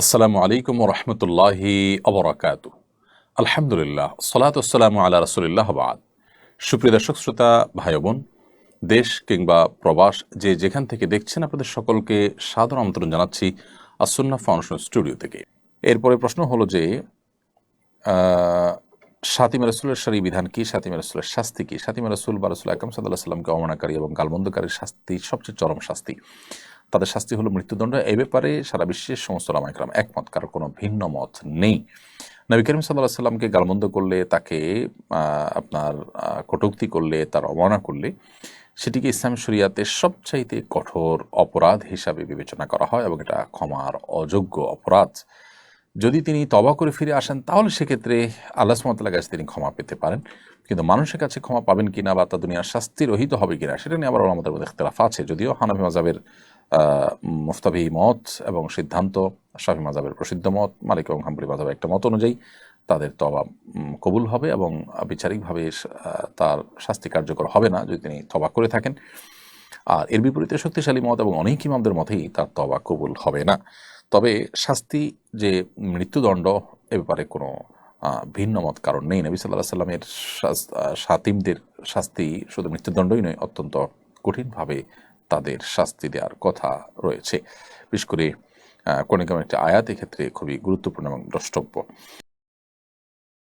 আসসালামু আলাইকুম রহমতুল্লাহি অবরাকাত আলহামদুলিল্লাহ সালাতাম আল্লাহ রসুলিল্লাহ বাদ। সুপ্রিয় দর্শক, শ্রোতা ভাই বোন দেশ কিংবা প্রবাস, যে যেখান থেকে দেখছেন আপনাদের সকলকে সাধারণ আমন্ত্রণ জানাচ্ছি আসন্না ফাউন্ডেশন স্টুডিও থেকে। এরপরে প্রশ্ন হলো যে সাতিমা রসুলের সারি বিধান কি? সাতিমা রসুলের শাস্তি কি? সাতিমা রসুল বা রসুল আকরম সাল্লাহ সাল্লামকে অমানাকারী এবং গালমন্দকারীর শাস্তি সবচেয়ে চরম শাস্তি। তাদের শাস্তি হলো মৃত্যুদণ্ড। এ ব্যাপারে সারা বিশ্বের সমস্ত রামাইকরাম একমত, কারও কোনো ভিন্ন মত নেই। নবী করিম সাল্লাহ সাল্লামকে গালমন্দ করলে, তাকে আপনার কটুক্তি করলে, তার অবমাননা করলে, সেটিকে ইসলাম শরিয়াতে সবচাইতে কঠোর অপরাধ হিসাবে বিবেচনা করা হয় এবং এটা ক্ষমার অযোগ্য অপরাধ। যদি তিনি তবা করে ফিরে আসেন, তাহলে সেক্ষেত্রে আল্লাহ সুমতাল্লাহ কাছে তিনি ক্ষমা পেতে পারেন। কিন্তু মানুষের কাছে ক্ষমা পাবেন কিনা বা তা দুনিয়ার শাস্তি রহিত হবে কিনা, সেটা নিয়ে আবার আমাদের মধ্যে আছে। যদিও হানাফি মাজাবের মুফতাবি মত এবং সিদ্ধান্ত, শাফি মাজাবের প্রসিদ্ধ মত, মালিক এবং হাম্বলি মাজাবের একটা মত অনুযায়ী তাদের তবা কবুল হবে এবং বিচারিকভাবে তার শাস্তি কার্যকর হবে না যদি তিনি তবা করে থাকেন। আর এর বিপরীতে শক্তিশালী মত এবং অনেক ইমামদের মতেই তার তবা কবুল হবে না। তবে শাস্তি যে মৃত্যুদণ্ড এ ব্যাপারে কোনো ভিন্ন মত কারণ নেই। নবী সাল্লাহ সাল্লামের সাতিমদের শাস্তি শুধু মৃত্যুদণ্ডই নয়, অত্যন্ত কঠিনভাবে তাদের শাস্তি দেওয়ার কথা রয়েছে। বিশেষ করে কোনো একটা আয়াত এক্ষেত্রে খুবই গুরুত্বপূর্ণ এবং দ্রষ্টব্য।